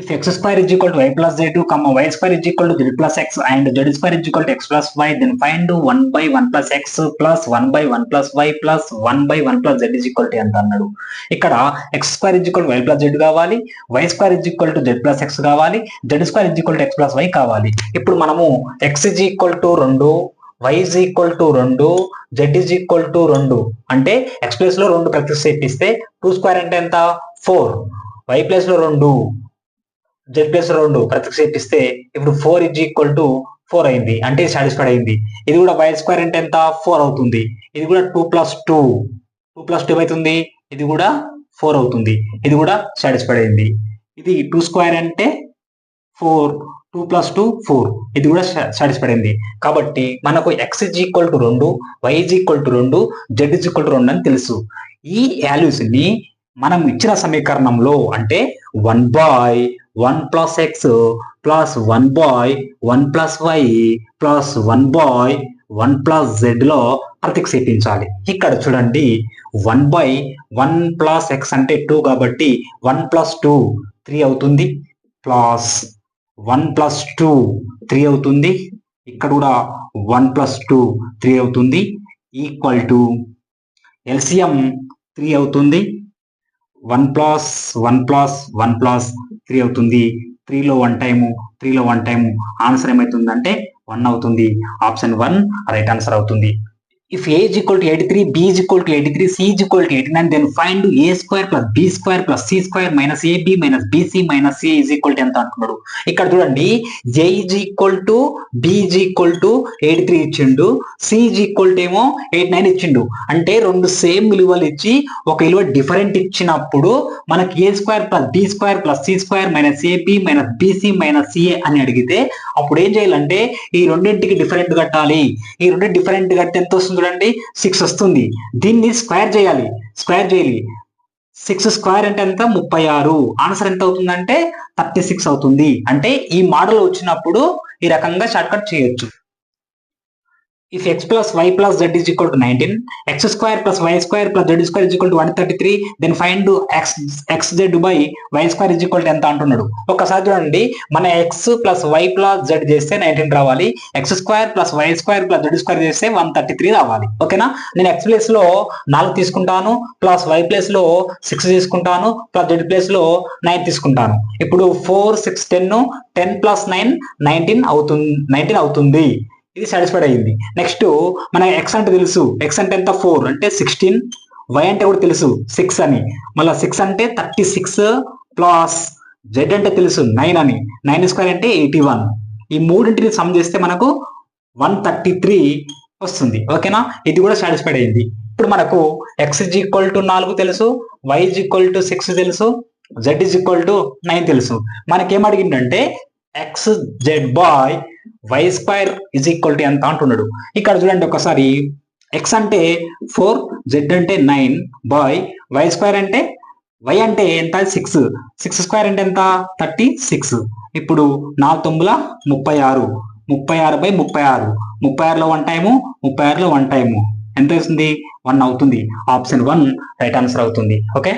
if x square is equal to y plus z2 comma y square is equal to z plus x and z square is equal to x plus y then find 1 by 1 plus x plus 1 by 1 plus y plus 1 by 1 plus z is equal to ఎంత అన్నాడు ఇక్కడ x square is equal to y plus z కావాలి y square is equal to z plus x కావాలి z square is equal to x plus y కావాలి ఇప్పుడు మనము x is equal to 2 y is equal to 2 z is equal to 2 అంటే x ప్లేస్లో 2 ప్రతిక్షేపిస్తే 2 square అంటే ఎంత 4 y ప్లేస్లో 2 జెడ్ ప్లస్ రెండు ప్రతిక్షేపిస్తే ఇప్పుడు four is equal to four అయింది. అంటే సాటిస్ఫైడ్ అయింది. ఇది కూడా వై స్క్వేర్ అంటే ఎంత ఫోర్ అవుతుంది. ఇది కూడా two plus two two plus two అవుతుంది ఇది కూడా ఫోర్ అవుతుంది. ఇది కూడా సాటిస్ఫైడ్ అయింది. ఇది టూ స్క్వేర్ అంటే four two plus two four ఇది కూడా సాటిస్ఫైడ్ అయింది. కాబట్టి మనకు ఎక్స్ ఇజ్ ఈక్వల్ టు రెండు వై ఇజ్ ఈక్వల్ టు రెండు జెడ్ ఇజ్ ఈక్వల్ టు రెండు అని తెలుసు. ఈ వాల్యూస్ని మనం ఇచ్చిన సమీకరణంలో అంటే one by one plus x plus one by one plus y plus one by one plus జెడ్లో ప్రతిక్షేపించాలి ఇక్కడ చూడండి one by one plus x అంటే టూ కాబట్టి వన్ ప్లస్ టూ త్రీ అవుతుంది. Plus one plus two three అవుతుంది. ఇక్కడ కూడా one plus two three అవుతుంది. ఈక్వల్ టు ఎల్సిఎం త్రీ అవుతుంది. One plus one plus one plus three అవుతుంది. త్రీలో వన్ టైము త్రీలో వన్ టైము ఆన్సర్ ఏమవుతుందంటే వన్ అవుతుంది. ఆప్షన్ వన్ రైట్ ఆన్సర్ అవుతుంది. If a is equal to 83 b is equal to 83 c is equal to 89 then find a square plus b square plus c square minus ab minus bc minus a is equal to ఎంత అంటున్నాడు ఇక్కడ చూడండి j is equal to b is equal to 83 ఇచ్చిండు c is equal to ఏమో 89 ఇచ్చిండు. అంటే రెండు same విలువలు ఇచ్చి ఒక విలువ డిఫరెంట్ ఇచ్చినప్పుడు మనకి a square plus b square plus c square minus a b minus b c minus c a అని అడిగితే అప్పుడు ఏం చేయాలంటే ఈ రెండింటికి డిఫరెంట్ కట్టాలి. ఈ రెండు డిఫరెంట్ కడితే ఎంత వస్తుంది? చూడండి సిక్స్ వస్తుంది. దీన్ని స్క్వేర్ చేయాలి. స్క్వేర్ చేయాలి. సిక్స్ స్క్వేర్ అంటే ఎంత? ముప్పై ఆరు. ఆన్సర్ ఎంత అవుతుందంటే థర్టీ సిక్స్ అవుతుంది. అంటే ఈ మోడల్ వచ్చినప్పుడు ఈ రకంగా షార్ట్ కట్ చేయొచ్చు. If x plus y plus z is equal to nineteen x square plus y square plus z square is equal to one thirty three x xz x x square is y square ఎంత అంటున్నాడు? ఒకసారి చూడండి. మన x plus y plus z చేస్తే nineteen రావాలి. X square plus y square plus z square చేస్తే one thirty three రావాలి. ఓకేనా? నేను x ప్లేస్లో నాలుగు తీసుకుంటాను ప్లస్ వై ప్లేస్లో సిక్స్ తీసుకుంటాను ప్లస్ z ప్లేస్లో నైన్ తీసుకుంటాను. ఇప్పుడు four six ten ten plus nine nineteen అవుతుంది నైన్టీన్ అవుతుంది. ఇది సాటిస్ఫైడ్ అయ్యింది. నెక్స్ట్ మన ఎక్స్ అంటే తెలుసు. ఎక్స్ అంటే ఎంత? ఫోర్ అంటే సిక్స్టీన్ వై అంటే కూడా తెలుసు. సిక్స్ అని. మళ్ళీ సిక్స్ అంటే థర్టీ సిక్స్ ప్లస్ జెడ్ అంటే తెలుసు. నైన్ అని. నైన్ స్క్వేర్ అంటే ఎయిటీ వన్ ఈ మూడింటిని సమ్ చేస్తే మనకు వన్ థర్టీ త్రీ వస్తుంది ఓకేనా ఇది కూడా సాటిస్ఫైడ్ అయింది ఇప్పుడు మనకు ఎక్స్ ఇజ్ ఈక్వల్ టు నాలుగు తెలుసు. Y is equal to six తెలుసు. Z is equal to nine తెలుసు. మనకేం అడిగిందంటే x z by y square is equal to ఎంత అంటున్నాడు? ఇక్కడ చూడండి ఒకసారి. ఎక్స్ అంటే ఫోర్ జెడ్ అంటే నైన్ బాయ్ వై స్క్వేర్ అంటే వై అంటే ఎంత? సిక్స్ సిక్స్ స్క్వేర్ అంటే ఎంత? థర్టీ సిక్స్ ఇప్పుడు నాలుగు తొమ్మిది ముప్పై ఆరు. ముప్పై ఆరు బై ముప్పై ఆరు. ముప్పై ఆరులో వన్ టైము ముప్పై ఆరులో వన్ టైము ఎంత వస్తుంది? వన్ అవుతుంది. ఆప్షన్ వన్ రైట్ ఆన్సర్ అవుతుంది. ఓకే